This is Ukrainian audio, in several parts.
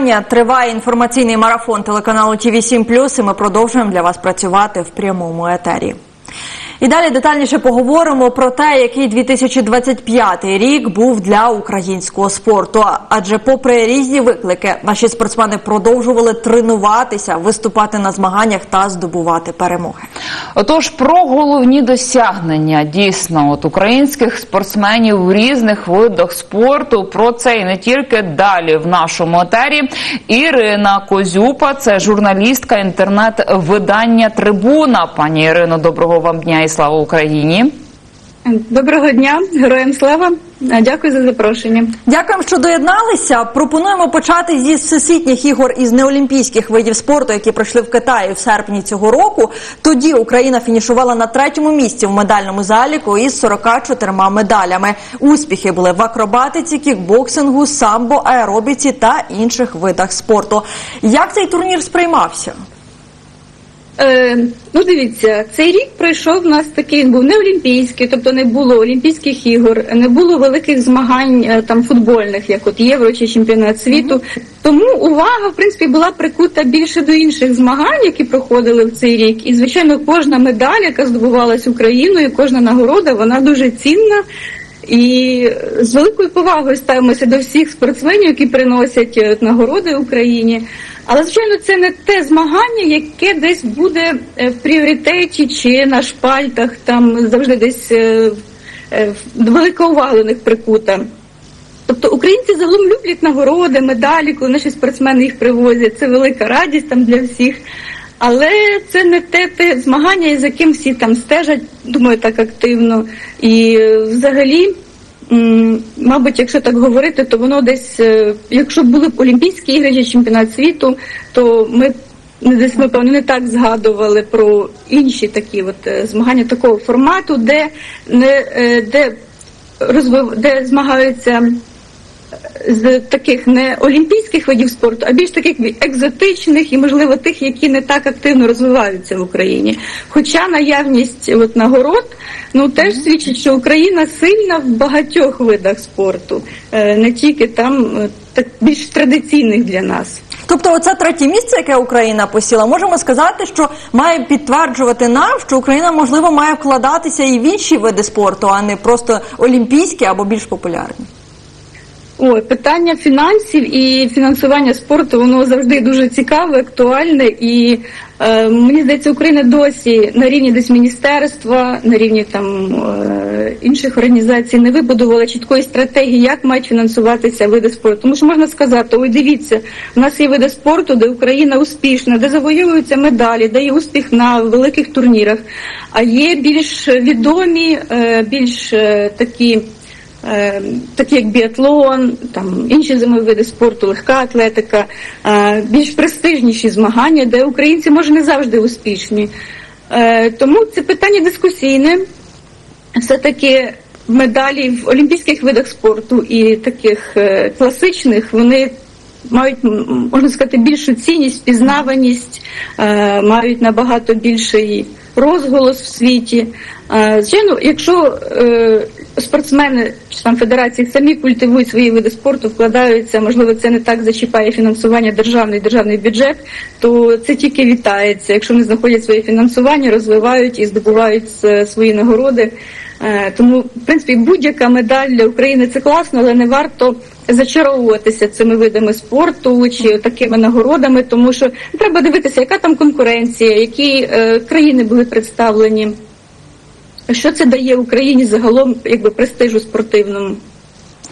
вітання. Триває інформаційний марафон телеканалу ТВ 7 і ми продовжуємо для вас працювати в прямому етері. І далі детальніше поговоримо про те, який 2025 рік був для українського спорту. Адже, попри різні виклики, наші спортсмени продовжували тренуватися, виступати на змаганнях та здобувати перемоги. Отож, про головні досягнення дійсно от українських спортсменів в різних видах спорту. Про це і не тільки далі в нашому етері. Ірина Козюпа, це журналістка інтернет-видання Трибуна. Пані Ірино, доброго вам дня і слава Україні. Доброго дня, героям слава. Дякую за запрошення. Дякуємо, що доєдналися. Пропонуємо почати зі всесвітніх ігор із неолімпійських видів спорту, які пройшли в Китаї в серпні цього року. Тоді Україна фінішувала на третьому місці в медальному заліку із 44 медалями. Успіхи були в акробатиці, кікбоксингу, самбо, аеробіці та інших видах спорту. Як цей турнір сприймався? Е, ну, дивіться, цей рік пройшов у нас такий він був не олімпійський, тобто не було олімпійських ігор, не було великих змагань е, там футбольних, як от євро чи чемпіонат світу. Тому увага, в принципі, була прикута більше до інших змагань, які проходили в цей рік. І звичайно, кожна медаль, яка здобувалась Україною, кожна нагорода, вона дуже цінна. І з великою повагою ставимося до всіх спортсменів, які приносять е, нагороди Україні. Але звичайно, це не те змагання, яке десь буде е, в пріоритеті чи на шпальтах, там завжди десь е, е, велика увага них прикута. Тобто українці загалом люблять нагороди, медалі, коли наші спортсмени їх привозять. Це велика радість там для всіх. Але це не те, те змагання, із яким всі там стежать, думаю, так активно. І взагалі, мабуть, якщо так говорити, то воно десь, е, якщо були б Олімпійські ігри чи чемпіонат світу, то ми десь ми певно не так згадували про інші такі от е, змагання такого формату, де не е, де розвив, де змагаються з таких не олімпійських видів спорту, а більш таких екзотичних і, можливо, тих, які не так активно розвиваються в Україні. Хоча наявність от, нагород ну теж свідчить, що Україна сильна в багатьох видах спорту, е, не тільки там е, так більш традиційних для нас. Тобто, оце третє місце, яке Україна посіла, можемо сказати, що має підтверджувати нам, що Україна можливо має вкладатися і в інші види спорту, а не просто олімпійські або більш популярні. Ой, питання фінансів і фінансування спорту воно завжди дуже цікаве, актуальне, і е, мені здається, Україна досі на рівні десь міністерства, на рівні там е, інших організацій не вибудувала чіткої стратегії, як мають фінансуватися види спорту. Тому що можна сказати, ой, дивіться, у нас є види спорту, де Україна успішна, де завоюються медалі, де є успіх на великих турнірах. А є більш відомі, е, більш е, такі. Е, такі як біатлон, там інші зимові види спорту, легка атлетика, е, більш престижніші змагання, де українці може не завжди успішні. Е, Тому це питання дискусійне. Все-таки медалі в олімпійських видах спорту і таких класичних вони. Мають можна сказати більшу цінність, впізнаваність, е, мають набагато більший розголос в світі. Звичайно, якщо спортсмени чи там федерації самі культивують свої види спорту, вкладаються, можливо, це не так зачіпає фінансування державний державний бюджет, то це тільки вітається. Якщо вони знаходять своє фінансування, розвивають і здобувають е, свої нагороди. Е, Тому, в принципі, будь-яка медаль для України це класно, але не варто зачаровуватися цими видами спорту чи такими нагородами, тому що треба дивитися, яка там конкуренція, які е, країни були представлені. Що це дає Україні загалом якби престижу спортивному?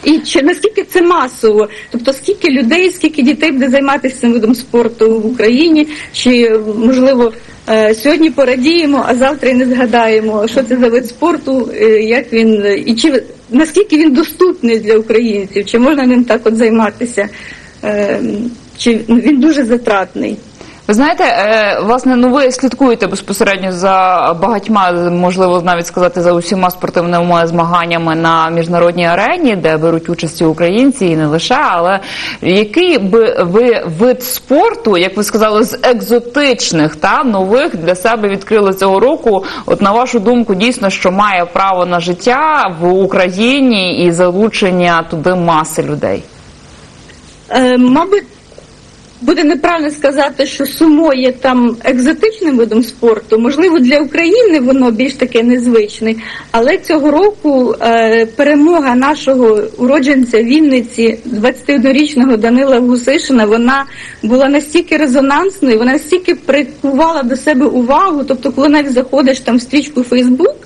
І чи наскільки це масово? Тобто скільки людей, скільки дітей буде займатися цим видом спорту в Україні? Чи можливо е, сьогодні порадіємо, а завтра і не згадаємо, що це за вид спорту, е, як він і чи наскільки він доступний для українців? Чи можна ним так от займатися? Е, Чи він дуже затратний? Ви знаєте, е, власне, ну ви слідкуєте безпосередньо за багатьма, можливо, навіть сказати за усіма спортивними змаганнями на міжнародній арені, де беруть участь українці, і не лише. Але який би ви вид спорту, як ви сказали, з екзотичних та нових для себе відкрили цього року? От на вашу думку, дійсно, що має право на життя в Україні і залучення туди маси людей? Е, Мабуть, буде неправильно сказати, що сумо є там екзотичним видом спорту. Можливо, для України воно більш таке незвичне. Але цього року е, перемога нашого уродженця Вінниці, 21-річного Данила Гусишина, вона була настільки резонансною, вона настільки прикувала до себе увагу. Тобто, коли навіть заходиш там в стрічку Фейсбук.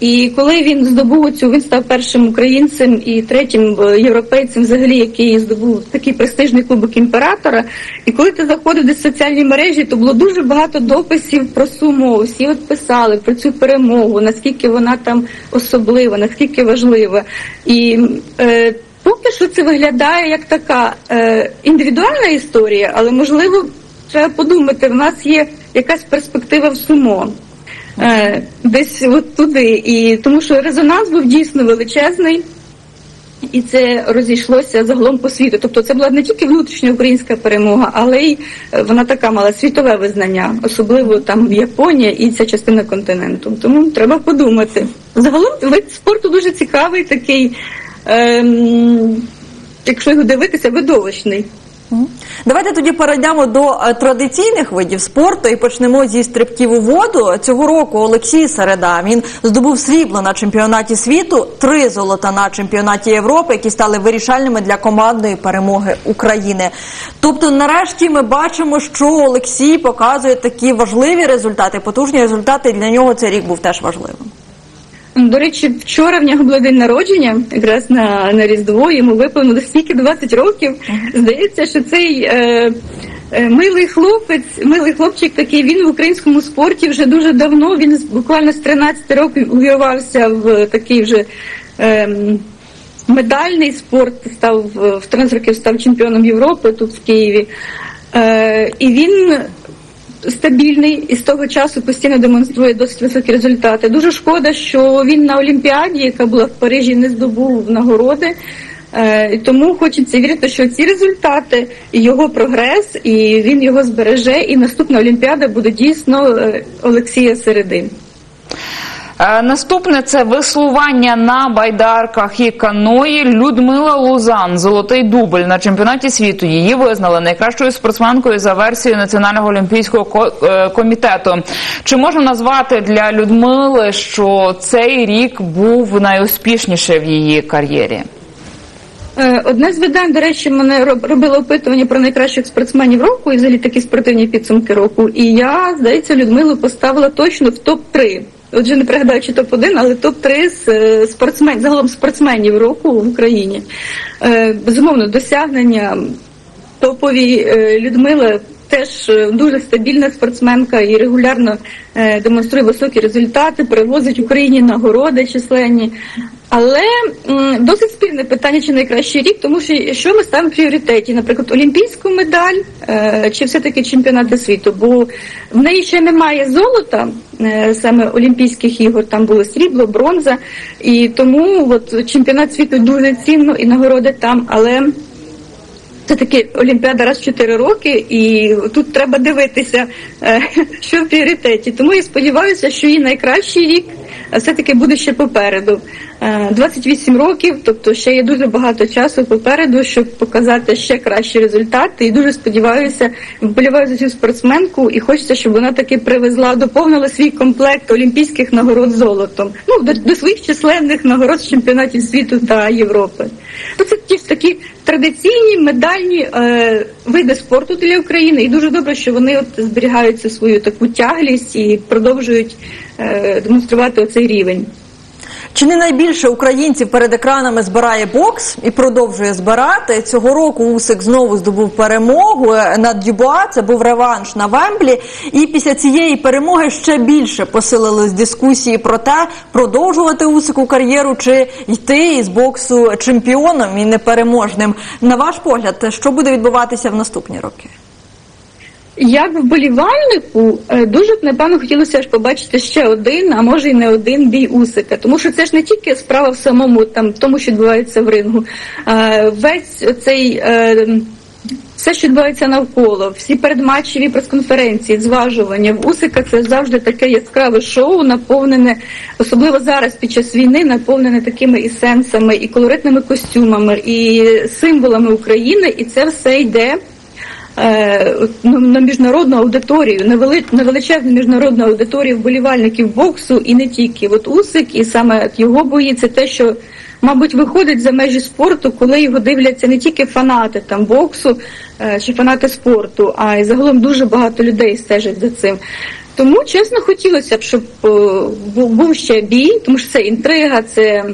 І коли він здобув цю, він став першим українцем і третім е, європейцем, взагалі, який здобув такий престижний кубок імператора. І коли ти заходив до соціальні мережі, то було дуже багато дописів про сумо. Всі от писали про цю перемогу, наскільки вона там особлива, наскільки важлива. І е, поки що це виглядає як така е, індивідуальна історія, але можливо треба подумати, в нас є якась перспектива в сумо. Е, десь от туди. І тому що резонанс був дійсно величезний. І це розійшлося загалом по світу. Тобто це була не тільки внутрішня українська перемога, але й е, вона така мала світове визнання, особливо там в Японії і ця частина континенту. Тому треба подумати. Загалом вид спорту дуже цікавий, такий, ем, якщо його дивитися, видовищний. Давайте тоді перейдемо до е, традиційних видів спорту і почнемо зі стрибків у воду. Цього року Олексій Середа він здобув срібло на чемпіонаті світу, три золота на чемпіонаті Європи, які стали вирішальними для командної перемоги України. Тобто, нарешті, ми бачимо, що Олексій показує такі важливі результати, потужні результати. Для нього цей рік був теж важливим. До речі, вчора в нього було день народження, якраз на, на Різдво, йому виповнилось стільки 20 років. Здається, що цей е, е, милий хлопець, милий хлопчик такий, він в українському спорті вже дуже давно, він буквально з 13 років увірвався в такий вже. Е, Медальний спорт став в в 13 років став чемпіоном Європи тут в Києві. Е, і він стабільний і з того часу постійно демонструє досить високі результати. Дуже шкода, що він на Олімпіаді, яка була в Парижі, не здобув нагороди. Е, Тому хочеться вірити, що ці результати його прогрес, і він його збереже. І наступна Олімпіада буде дійсно е, Олексія Середи. Е, Наступне це веслування на байдарках і каної. Людмила Лузан, золотий дубль на чемпіонаті світу. Її визнали найкращою спортсменкою за версією Національного олімпійського е, комітету. Чи можна назвати для Людмили, що цей рік був найуспішніший в її кар'єрі? Е, Одне з видань, до речі, мене робило опитування про найкращих спортсменів року і взагалі такі спортивні підсумки року. І я, здається, Людмилу поставила точно в топ-3. Отже, не пригадаю, чи топ-1, але топ-3 з е, спортсмен, загалом спортсменів року в Україні. Е, Безумовно, досягнення топові е, Людмила теж дуже стабільна спортсменка і регулярно демонструє високі результати, привозить Україні нагороди численні. Але досить спірне питання, чи найкращий рік, тому що що ми ставимо в пріоритеті, наприклад, олімпійську медаль чи все-таки чемпіонати світу, бо в неї ще немає золота, саме Олімпійських ігор, там було срібло, бронза, і тому от чемпіонат світу дуже цінно і нагороди там, але це таки Олімпіада раз в 4 роки, і тут треба дивитися, е, що в пріоритеті. Тому я сподіваюся, що її найкращий рік е, все-таки буде ще попереду. Е, 28 років, тобто ще є дуже багато часу попереду, щоб показати ще кращі результати. І дуже сподіваюся, вболіваю за цю спортсменку, і хочеться, щоб вона таки привезла, доповнила свій комплект олімпійських нагород золотом. Ну до, до своїх численних нагород з чемпіонатів світу та Європи. Ну, це ті ж такі традиційні медальні е, види спорту для України, і дуже добре, що вони от зберігають свою таку тяглість і продовжують е, демонструвати оцей рівень. Чи не найбільше українців перед екранами збирає бокс і продовжує збирати цього року? Усик знову здобув перемогу е, над Дюбуа. Це був реванш на Вемблі. І після цієї перемоги ще більше посилились дискусії про те, продовжувати Усику кар'єру чи йти із боксу чемпіоном і непереможним. На ваш погляд, що буде відбуватися в наступні роки? Як вболівальнику, е, дуже б напевно хотілося ж побачити ще один, а може й не один бій Усика, тому що це ж не тільки справа в самому там тому, що відбувається в рингу. Е, Весь цей е, все, що відбувається навколо, всі передматчеві прес-конференції, зважування. В Усика це завжди таке яскраве шоу, наповнене, особливо зараз під час війни, наповнене такими і сенсами, і колоритними костюмами, і символами України, і це все йде на міжнародну аудиторію, на, величезну міжнародну аудиторію вболівальників боксу і не тільки. От Усик, і саме його бої, це те, що, мабуть, виходить за межі спорту, коли його дивляться не тільки фанати там боксу е, чи фанати спорту, а й загалом дуже багато людей стежать за цим. Тому чесно хотілося б, щоб е, був ще бій, тому що це інтрига, це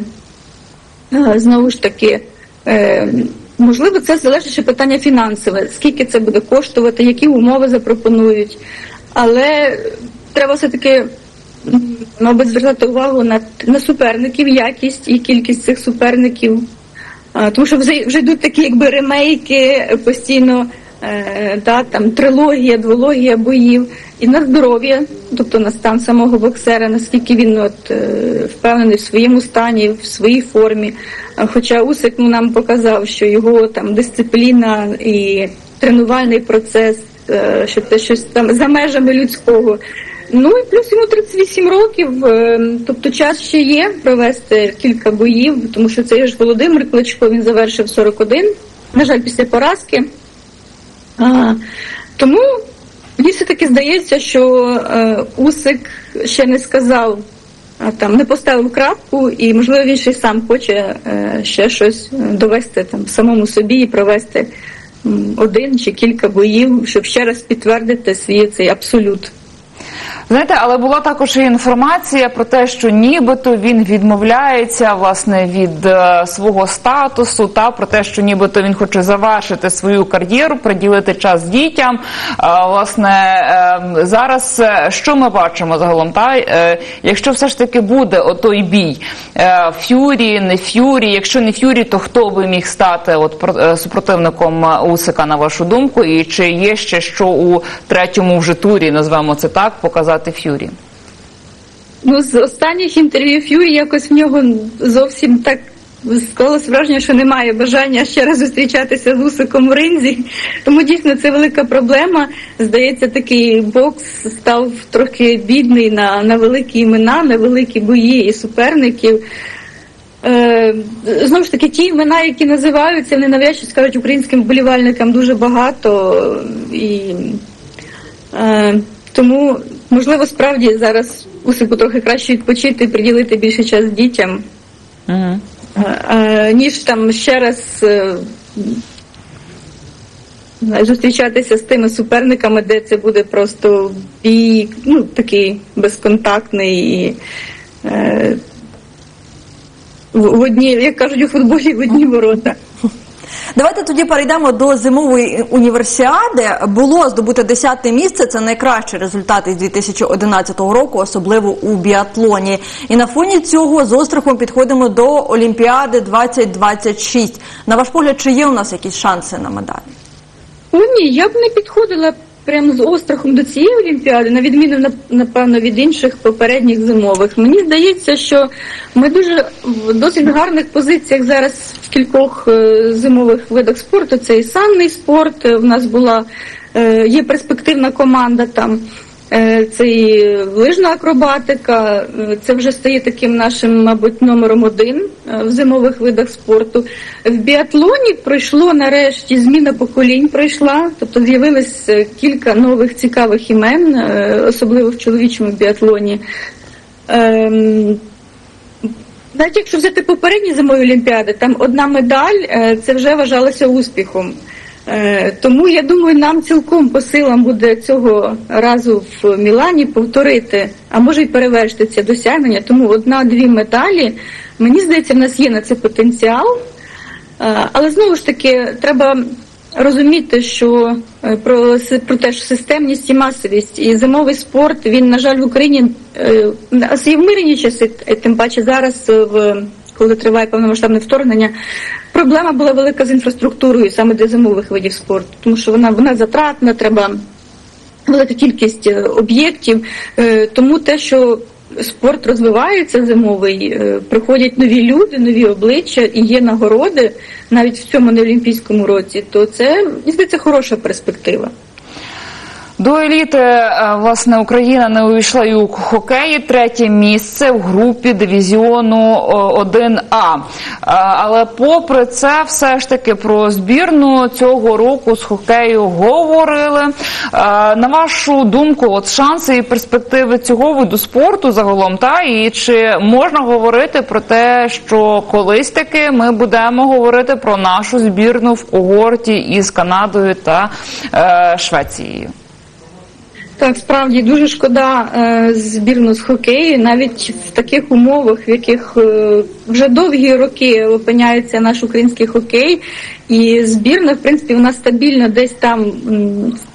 е, знову ж таки. Можливо, це залежить ще питання фінансове, скільки це буде коштувати, які умови запропонують. Але треба все-таки, мабуть, звертати увагу на, на суперників, якість і кількість цих суперників. Тому що вже, вже йдуть такі якби ремейки постійно, да, там трилогія, двологія боїв і на здоров'я, тобто на стан самого боксера, наскільки він от, е, впевнений в своєму стані, в своїй формі. Хоча Усик ну, нам показав, що його там дисципліна і тренувальний процес, е, що це щось там за межами людського. Ну і плюс йому 38 років, е, тобто час ще є провести кілька боїв, тому що це ж Володимир Кличко, він завершив 41, на жаль, після поразки. А, тому мені все-таки здається, що е, Усик ще не сказав, а, там не поставив крапку, і можливо він ще сам хоче е, ще щось е, довести там самому собі і провести один чи кілька боїв, щоб ще раз підтвердити свій цей абсолют. Знаєте, але була також і інформація про те, що нібито він відмовляється власне від е, свого статусу, та про те, що нібито він хоче завершити свою кар'єру, приділити час дітям. А, власне, е, зараз е, що ми бачимо загалом? Та е, якщо все ж таки буде отой бій е, Ф'юрі, не Ф'юрі, якщо не Ф'юрі, то хто би міг стати от е, супротивником е, Усика, на вашу думку? І чи є ще що у третьому вже турі, назвемо це так, показати Ф'юрі? Ну, з останніх інтерв'ю Ф'юрі якось в нього зовсім так склалось враження, що немає бажання ще раз зустрічатися з Усиком в ринзі. Тому дійсно це велика проблема. Здається, такий бокс став трохи бідний на, на великі імена, на великі бої і суперників. Е, знову ж таки, ті імена, які називаються, вони навряд чи скажуть українським вболівальникам дуже багато. І Е, тому, можливо, справді зараз Усику трохи краще відпочити і приділити більше час дітям, е, ніж там ще раз е, зустрічатися з тими суперниками, де це буде просто бій, ну, такий безконтактний і е, в одні, як кажуть у футболі, в одні ворота. Давайте тоді перейдемо до зимової універсіади. Було здобуте 10 місце. Це найкращі результати з 2011 року, особливо у біатлоні. І на фоні цього з острахом підходимо до Олімпіади 2026. На ваш погляд, чи є у нас якісь шанси на медалі? Ну ні, я б не підходила прямо з острахом до цієї олімпіади, на відміну нап- напевно від інших попередніх зимових. Мені здається, що ми дуже в досить гарних позиціях зараз в кількох е, зимових видах спорту. Це і санний спорт. е, В нас була е, є перспективна команда там. Е, Це і лижна акробатика, е, це вже стає таким нашим, мабуть, номером один е, в зимових видах спорту. В біатлоні пройшло нарешті зміна поколінь пройшла, тобто з'явилось кілька нових цікавих імен, особливо в чоловічому біатлоні. Ем, навіть якщо взяти попередні зимові олімпіади, там одна медаль це вже вважалося успіхом. Е, Тому я думаю, нам цілком по силам буде цього разу в Мілані повторити, а може й перевершити це досягнення. Тому одна-дві медалі. Мені здається, в нас є на це потенціал. Е, Але знову ж таки, треба розуміти, що е, про, про те, що системність і масовість і зимовий спорт він, на жаль, в Україні і в мирні часи, тим паче зараз, в коли триває повномасштабне вторгнення, проблема була велика з інфраструктурою саме для зимових видів спорту, тому що вона вона затратна, треба велика кількість е, об'єктів. Е, Тому те, що спорт розвивається зимовий, е, приходять нові люди, нові обличчя і є нагороди навіть в цьому неолімпійському році, то це здається хороша перспектива. До еліти е, власне Україна не увійшла і у хокеї. Третє місце в групі дивізіону 1А. Е, Але попри це, все ж таки про збірну цього року з хокею говорили. Е, На вашу думку, от шанси і перспективи цього виду спорту загалом, та і чи можна говорити про те, що колись таки ми будемо говорити про нашу збірну в когорті із Канадою та Швецією? Так, справді дуже шкода е, збірну з хокею, навіть в таких умовах, в яких е, вже довгі роки опиняється наш український хокей, і збірна, в принципі, вона стабільно десь там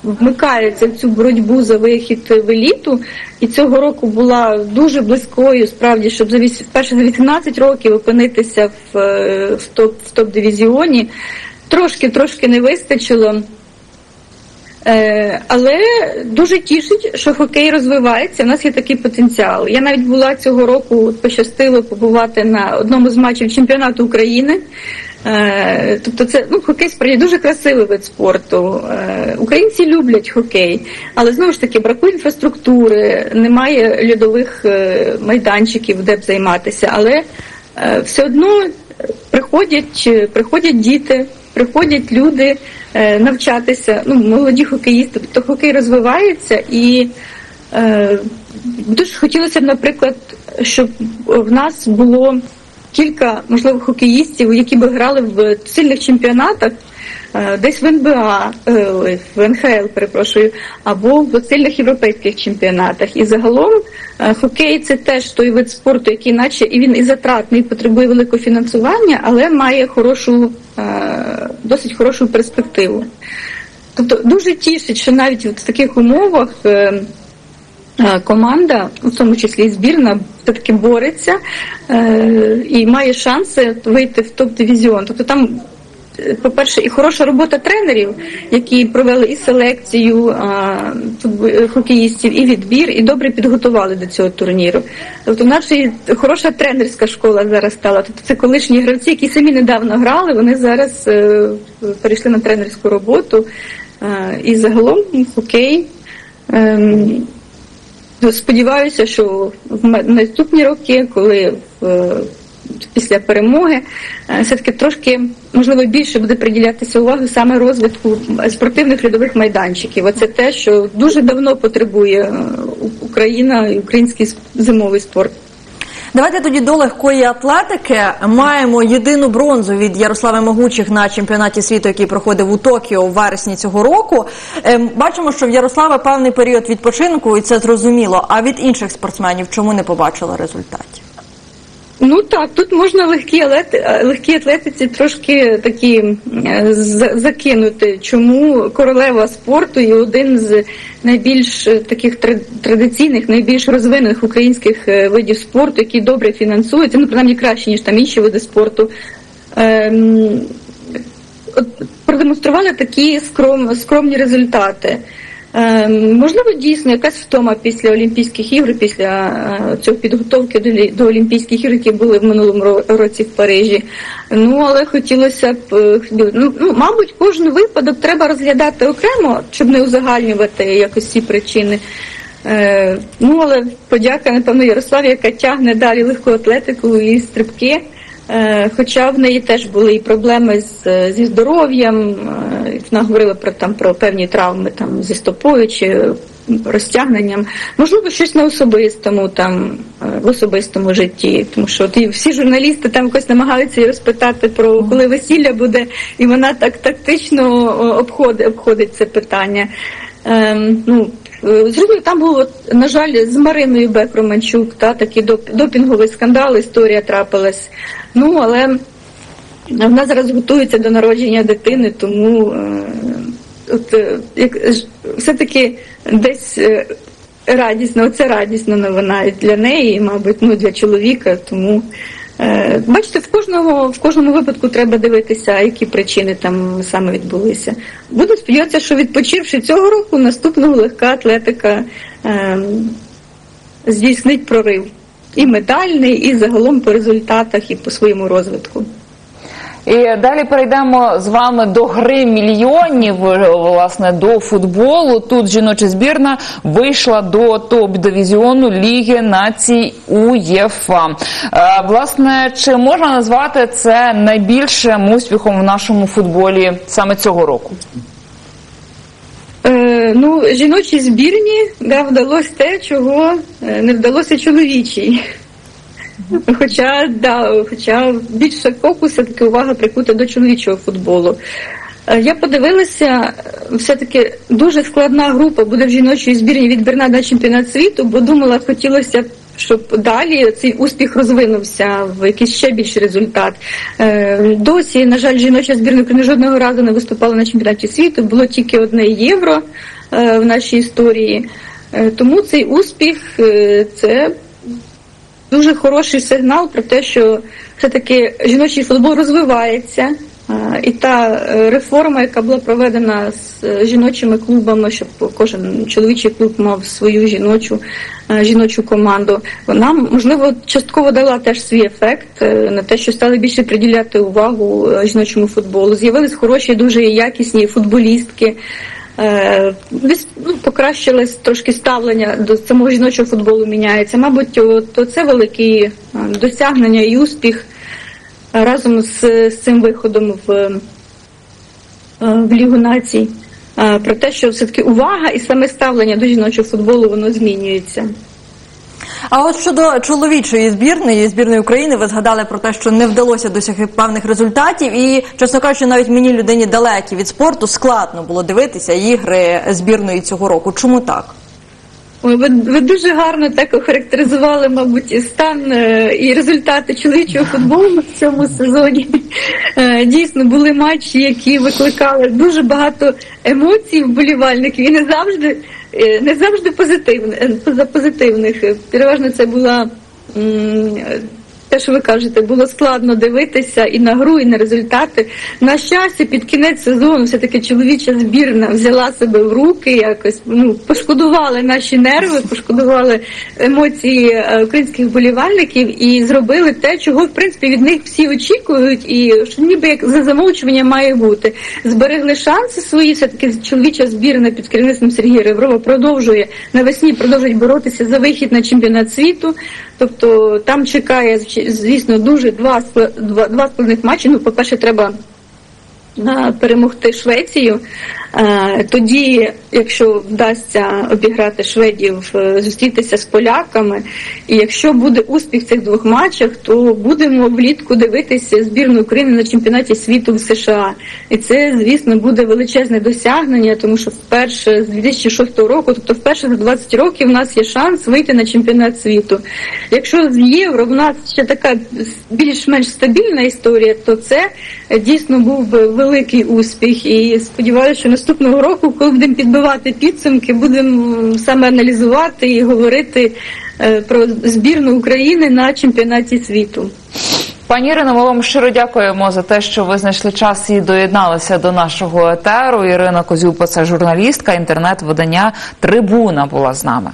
вмикається в цю боротьбу за вихід в еліту. І цього року була дуже близькою, справді, щоб за вперше за 18 років опинитися в, е, в топ в топ дивізіоні. Трошки трошки не вистачило. Е, але дуже тішить, що хокей розвивається. У нас є такий потенціал. Я навіть була цього року, пощастило побувати на одному з матчів чемпіонату України. Е, тобто, це ну хокей справді дуже красивий вид спорту. Е, українці люблять хокей, але знову ж таки бракує інфраструктури, немає льодових майданчиків, де б займатися. Але все одно приходять, приходять діти, приходять люди е, навчатися. Ну, молоді хокеїсти, тобто хокей розвивається і е, дуже хотілося б, наприклад, щоб в нас було кілька можливо хокеїстів, які би грали в сильних чемпіонатах. Е, Десь в НБА, е, в НХЛ, перепрошую, або в сильних європейських чемпіонатах. І загалом е, хокей це теж той вид спорту, який наче і він і затратний, і потребує великого фінансування, але має хорошу, досить хорошу перспективу. Тобто дуже тішить, що навіть в таких умовах команда, в тому числі збірна, все-таки бореться е, і має шанси вийти в топ-дивізіон. Тобто там, е, по-перше, і хороша робота тренерів, які провели і селекцію е, футбо- е, хокеїстів, і відбір, і добре підготували до цього турніру. Тобто в нашій хороша тренерська школа зараз стала. Тобто це колишні гравці, які самі недавно грали, вони зараз е, перейшли на тренерську роботу. Е, І загалом хокей. ем, Сподіваюся, що в наступні роки, коли е, після перемоги, е, все-таки трошки можливо більше буде приділятися уваги саме розвитку спортивних льодових майданчиків. Оце те, що дуже давно потребує е, Україна і український зимовий спорт. Давайте тоді до легкої атлетики маємо єдину бронзу від Ярослави Могучих на чемпіонаті світу, який проходив у Токіо у вересні цього року. Ем, Бачимо, що в Ярослави певний період відпочинку, і це зрозуміло. А від інших спортсменів чому не побачила результатів? Ну так, тут можна легкі атлети, легкі атлетиці трошки такі е, закинути. Чому королева спорту і один з найбільш е, таких тра- традиційних, найбільш розвинених українських е, видів спорту, які добре фінансуються, ну принаймні краще ніж там інші види спорту. Ем, от продемонстрували такі скром, скромні результати. Ем, можливо, дійсно якась втома після Олімпійських ігор, після е, цього підготовки до, Олімпійських ігор, які були в минулому році в Парижі. Ну але хотілося б е, ну, ну, мабуть, кожен випадок треба розглядати окремо, щоб не узагальнювати якось ці причини. Е, ну але подяка, напевно, Ярославі, яка тягне далі легку атлетику і стрибки. Е, Хоча в неї теж були і проблеми з, зі здоров'ям, е, вона говорила про там про певні травми там зі стопою чи розтягненням. Можливо, щось на особистому там е, в особистому житті, тому що от і всі журналісти там якось намагаються її розпитати про коли весілля буде, і вона так тактично обходить, обходить це питання. Ем, ну, е, там був, на жаль, з Мариною Бек Романчук, та, такий доп- допінговий скандал, історія трапилась. Ну, але вона зараз готується до народження дитини, тому е, от, е, як, все-таки десь е, радісно, це радісна новина і для неї, мабуть, ну, для чоловіка, тому. Е, Бачите, в кожного в кожному випадку треба дивитися, які причини там саме відбулися. Буду сподіватися, що відпочивши цього року, наступного легка атлетика е, здійснить прорив і медальний, і загалом по результатах, і по своєму розвитку. І далі перейдемо з вами до гри мільйонів, е, власне, до футболу. Тут жіноча збірна вийшла до топ-дивізіону Ліги націй УЄФА. Е, Власне, чи можна назвати це найбільшим успіхом в нашому футболі саме цього року? Е, ну, жіночій збірні да, вдалося те, чого не вдалося чоловічій. Хоча, да, хоча більше фокус все-таки увага прикута до чоловічого футболу. Е, Я подивилася, е, все-таки дуже складна група буде в жіночій збірні відбірна на чемпіонат світу, бо думала, хотілося б, щоб далі цей успіх розвинувся в якийсь ще більший результат. Е, Досі, на жаль, жіноча збірна України жодного разу не виступала на чемпіонаті світу, було тільки одне євро в нашій історії. Тому цей успіх це дуже хороший сигнал про те, що все-таки жіночий футбол розвивається. І та е, реформа, яка була проведена з е, жіночими клубами, щоб кожен чоловічий клуб мав свою жіночу е, жіночу команду, вона можливо частково дала теж свій ефект на те, що стали більше приділяти увагу жіночому футболу. З'явились хороші, дуже якісні футболістки. Е, ну, покращилось трошки ставлення до самого жіночого футболу міняється. Мабуть, то це великі е, досягнення і успіх разом з, з цим виходом в, е, в Лігу націй. Про те, що все-таки увага і саме ставлення до жіночого футболу воно змінюється. А от щодо чоловічої збірної збірної України, ви згадали про те, що не вдалося досягти певних результатів, і чесно кажучи, навіть мені людині далекі від спорту складно було дивитися ігри збірної цього року. Чому так? Ви, ви дуже гарно так охарактеризували, мабуть, стан е, і результати чоловічого футболу в цьому сезоні. Е, Дійсно, були матчі, які викликали дуже багато емоцій вболівальників, і не завжди не завжди позитивних. За позитивних. Е, Переважно це була. Те, що ви кажете, було складно дивитися і на гру, і на результати. На щастя, під кінець сезону все-таки чоловіча збірна взяла себе в руки, якось ну пошкодували наші нерви, пошкодували емоції е, українських болівальників і зробили те, чого в принципі від них всі очікують, і що ніби як за замовчування має бути. Зберегли шанси свої. Все таки чоловіча збірна під керівництвом Сергія Реброва продовжує навесні продовжують боротися за вихід на чемпіонат світу. Тобто там чекає звісно дуже два два, два складних матчі. Ну, по-перше, треба перемогти Швецію. Е, Тоді, якщо вдасться обіграти шведів, е, зустрітися з поляками, і якщо буде успіх в цих двох матчах, то будемо влітку дивитися збірну України на чемпіонаті світу в США. І це, звісно, буде величезне досягнення, тому що вперше з 2006 року, тобто вперше за 20 років, у нас є шанс вийти на чемпіонат світу. Якщо з євро в нас ще така більш-менш стабільна історія, то це е, дійсно був би великий успіх. І сподіваюся, що наступного року, коли будемо підбивати підсумки, будемо саме аналізувати і говорити е, про збірну України на чемпіонаті світу. Пані Ірино, ми вам щиро дякуємо за те, що ви знайшли час і доєдналися до нашого етеру. Ірина Козюпа, це журналістка інтернет-видання Трибуна була з нами.